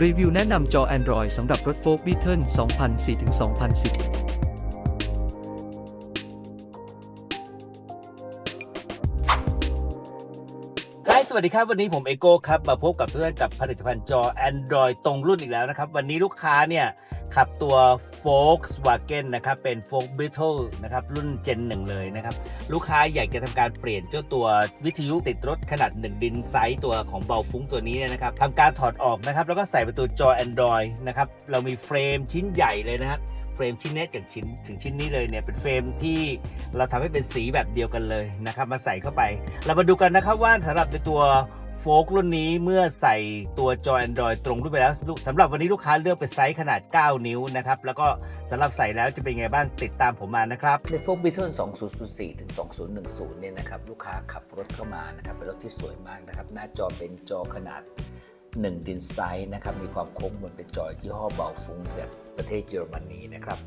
รีวิวแนะนำจอ Android สำหรับรถโฟล์ k บีเทิล2004-2010สวัสดีครับ วันนี้ผมเอโก้ครับ มาพบกับทุกท่านกับผลิตภัณฑ์จอ Android ตรงรุ่นอีกแล้วนะครับ วันนี้ลูกค้าเนี่ย ขับตัว Volkswagen นะครับ เป็น Volk Beetle นะครับ รุ่น Gen 1 เลยนะครับ ลูกค้าอยากจะทำการเปลี่ยนเจ้าตัววิทยุติดรถขนาด 1 ดินไซส์ตัวของเบาฟุ้งตัวนี้เนี่ยนะครับทำการถอดออกนะครับ แล้วก็ใส่เป็นตัวจอ Android นะครับ เรามีเฟรมชิ้นใหญ่เลยนะครับเฟรมชิ้นนี้จากชิ้นถึงชิ้นนี้เลยเนี่ยเป็นเฟรมที่เราทำให้เป็นสีแบบเดียวกันเลยนะครับ มาใส่เข้าไป เรามาดูกันนะครับว่าสำหรับในตัว โฟกรุ่นนี้เมื่อใส่ตัวจอ Android ตรงรุ่นไปแล้วสำหรับวันนี้ลูกค้าเลือกเป็นไซส์ขนาด 9 นิ้วนะครับ แล้วก็สำหรับใส่แล้วจะเป็นไงบ้างติดตามผมมานะครับ ในโฟกบิทเทิล2004 ถึง 2010 เนี่ยนะครับ ลูกค้าขับรถเข้ามานะครับ เป็นรถที่สวยมากนะครับ หน้าจอเป็นจอขนาด 1 ดินไซส์นะครับ มีความโค้งเหมือนเป็นจอยี่ห้อเบาฟุ้งจากประเทศเยอรมนีนะครับ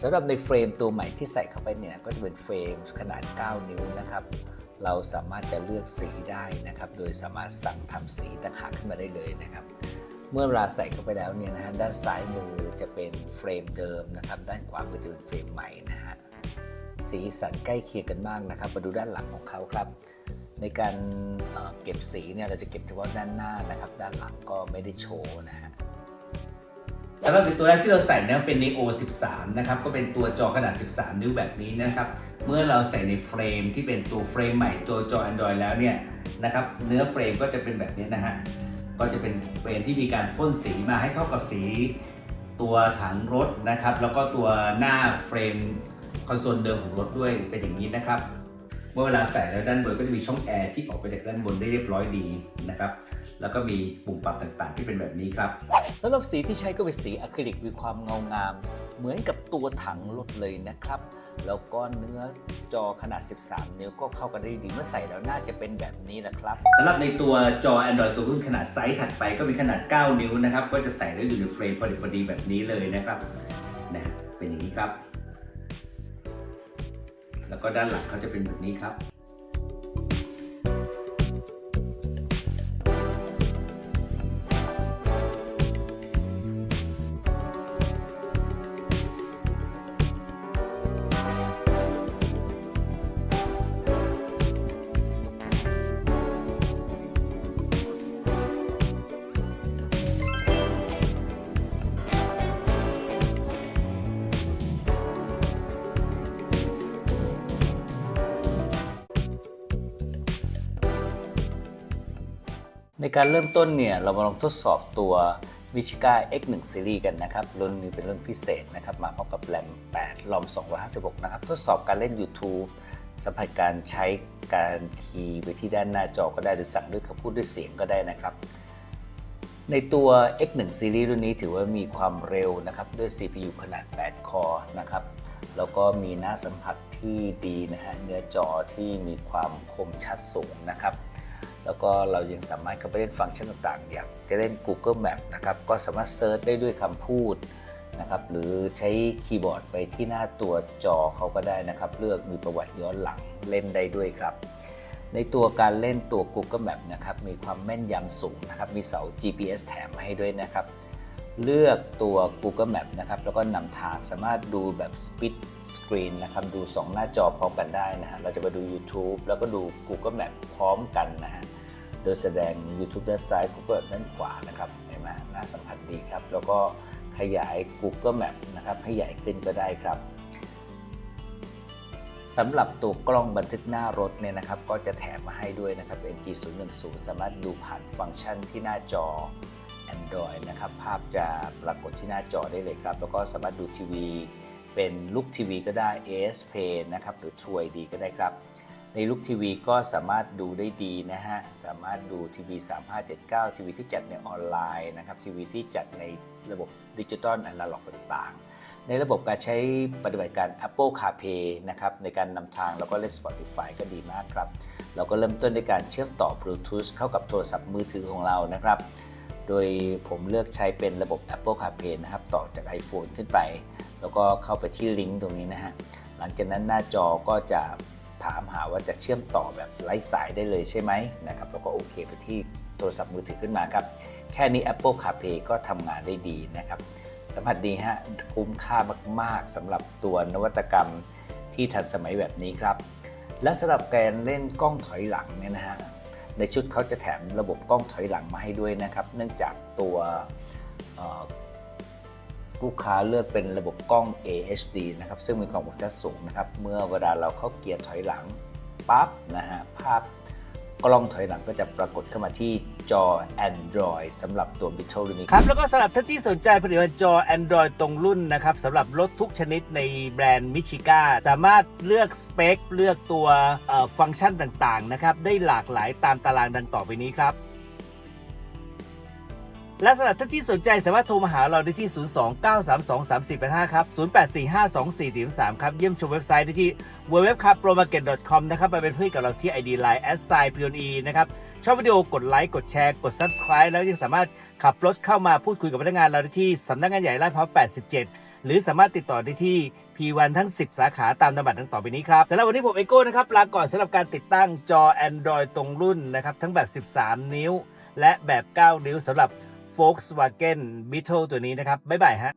สำหรับในเฟรมตัวใหม่ที่ใส่เข้าไปเนี่ยก็จะเป็นเฟรมขนาด 9 นิ้วนะครับ เราสามารถจะเลือกสีได้นะครับ โดยสามารถสั่งทำสีต่างหากขึ้นมาได้เลยนะครับ เมื่อเวลาใส่เข้าไปแล้วเนี่ยนะฮะด้านซ้ายมือจะเป็นเฟรมเดิมนะครับ ด้านขวามือจะเป็นเฟรมใหม่นะฮะสีสันใกล้เคียงกันมากนะครับ มาดูด้านหลังของเขาครับ ในการเอ่อเก็บสีเนี่ยเราจะเก็บเฉพาะด้านหน้านะครับ ด้านหลังก็ไม่ได้โชว์นะฮะ สำหรับในตัวแรกที่เราใส่เนี่ยเป็น Neo 13 นะครับ ก็เป็นตัวจอขนาด 13 นิ้วแบบนี้นะครับ เมื่อเราใส่ในเฟรมที่เป็นตัวเฟรมใหม่ตัวจอ Android แล้วเนี่ยนะครับเนื้อเฟรมก็จะเป็นแบบนี้นะฮะก็จะเป็นเฟรมที่มีการพ่นสีมาให้เข้ากับสีตัวถังรถนะครับ แล้วก็ตัวหน้าเฟรมคอนโซลเดิมของรถด้วยเป็นอย่างนี้นะครับ เมื่อเวลาใส่แล้วด้านบนก็จะมีช่องแอร์ที่ออกไปจากด้านบนได้เรียบร้อยดีนะครับ แล้วก็มีปุ่มปรับต่างๆ ที่เป็นแบบนี้ครับสำหรับสีที่ใช้ก็เป็นสีอะคริลิกมีความเงางาม เหมือนกับตัวถังรถเลยนะครับ แล้วก็เนื้อจอขนาด 13 นิ้วก็เข้ากันได้ดีเมื่อใส่แล้วน่าจะเป็นแบบนี้นะครับสำหรับในตัวจอ Android ตัวรุ่นขนาดไซส์ถัดไปก็มีขนาด 9 นิ้วนะครับก็จะใส่ได้อยู่ในเฟรมพอดีพอดีแบบนี้เลยนะครับนะเป็นอย่างนี้ครับ แล้วก็ด้านหลังเขาจะเป็นแบบนี้ครับ ในการเริ่มต้นเนี่ยเรามาลองทดสอบตัว v i c h i k a X1 Series กันนะครับรุ่นนี้เป็นรุ่นพิเศษนะครับมาพร้อมกับแรม 8 ลอม 256 นะครับ ทดสอบการเล่น YouTube สัมผัสการใช้การคีย์ไปที่ด้านหน้าจอก็ได้หรือสั่งด้วยคำพูดด้วยเสียงก็ได้นะครับ ในตัว X1 Series รุ่นนี้ถือว่ามีความเร็วนะครับ ด้วย CPU ขนาด 8 คอร์นะครับแล้วก็มีหน้าสัมผัสที่ดีนะฮะเนื้อจอที่มีความคมชัดสูงนะครับ แล้วก็เรายังสามารถเข้าไปเล่นฟังก์ชันต่างๆ อย่างจะเล่น Google Map นะครับก็สามารถเซิร์ชได้ด้วยคำพูดนะครับหรือใช้คีย์บอร์ดไปที่หน้าตัวจอเขาก็ได้นะครับ เลือกมีประวัติย้อนหลังเล่นได้ด้วยครับ ในตัวการเล่นตัว Google Map นะครับมีความแม่นยำสูงนะครับมีเสา GPS แถมให้ด้วยนะครับ เลือกตัว Google Map นะครับ แล้วก็นำทางสามารถดูแบบ Split Screen นะครับ ดู 2 หน้าจอพร้อมกันได้นะฮะ เราจะมาดู YouTube แล้วก็ดู Google Map พร้อมกันนะฮะ โดยแสดง YouTube ด้านซ้าย Google Map ด้านขวานะครับ เห็นไหมน่าสัมผัสดีครับ แล้วก็ขยาย Google Map นะครับ ให้ใหญ่ขึ้นก็ได้ครับสำหรับตัวกล้องบันทึกหน้ารถเนี่ยนะครับ ก็จะแถมมาให้ด้วยนะครับ NG010 สามารถดูผ่านฟังก์ชันที่หน้าจอ Android นะครับ ภาพจะปรากฏที่หน้าจอได้เลยครับ แล้วก็สามารถดูทีวี เป็นลูกทีวีก็ได้ AS Play นะครับ หรือ True ID ก็ได้ครับ ในลูกทีวีก็สามารถดูได้ดีนะฮะ สามารถดูทีวี 3579 ทีวีที่จัดในออนไลน์นะครับ ทีวีที่จัดในระบบดิจิตอลอนาล็อกต่างๆ ในระบบการใช้ปฏิบัติการ Apple CarPlay นะครับในการนำทางแล้วก็เล่น Spotify ก็ดีมากครับ เราก็เริ่มต้นด้วยการเชื่อมต่อ Bluetooth เข้ากับโทรศัพท์มือถือของเรานะครับ โดยผมเลือกใช้เป็นระบบ Apple CarPlay นะครับ ต่อจาก iPhone ขึ้นไป แล้วก็เข้าไปที่ลิงก์ตรงนี้นะฮะ หลังจากนั้นหน้าจอก็จะถามหาว่าจะเชื่อมต่อแบบไร้สายได้เลยใช่ไหมนะครับ แล้วก็โอเคไปที่โทรศัพท์มือถือขึ้นมาครับ แค่นี้ Apple CarPlay ก็ทำงานได้ดีนะครับ สัมผัสดีฮะ คุ้มค่ามาก ๆสำหรับตัวนวัตกรรมที่ทันสมัยแบบนี้ครับ และสำหรับการเล่นกล้องถอยหลังเนี่ยนะฮะ ในชุดเขาจะแถมระบบกล้องถอยหลังมาให้ด้วยนะครับ เนื่องจากตัวลูกค้าเลือกเป็นระบบกล้อง AHD นะครับ ซึ่งมีความคมชัดสูงนะครับ เมื่อเวลาเราเข้าเกียร์ถอยหลังปั๊บนะฮะภาพ กล้องถอยหลังก็จะปรากฏเข้ามาที่จอ Android สำหรับตัว Beetle รุ่นนี้ครับ แล้วก็สำหรับท่านที่สนใจผลิตภัณฑ์จอ Android ตรงรุ่นนะครับสำหรับรถทุกชนิดในแบรนด์มิชิก้าสามารถเลือกสเปค เลือกตัวเอ่อฟังก์ชันต่างๆนะครับได้หลากหลายตามตารางดังต่อไปนี้ครับ และสำหรับท่านที่สนใจสามารถโทรมาหาเราได้ที่ 029323485 ครับ 08452433ครับ เยี่ยมชมเว็บไซต์ได้ที่ www.promarket.com นะครับไปเป็นเพื่อนกับเราที่ ID Line s i p o n e นะครับ ชอบวิดีโอกดไลค์ กดแชร์ กด Subscribe แล้วยังสามารถขับรถเข้ามาพูดคุยกับพนักงานเราได้ที่สำนักงานใหญ่ลาดพร้าว87 หรือสามารถติดต่อได้ที่ P1 ทั้ง 10 สาขาตามนามบัตรดังต่อไปนี้ครับสำหรับวันนี้ผมเอโก้นะครับลาก่อนสำหรับการติดตั้งจอ Android ตรงรุ่นนะครับทั้งแบบ 13 นิ้ว และแบบ 9 นิ้วสำหรับ Volkswagen Beetle ตัวนี้นะครับ บ๊ายบายฮะ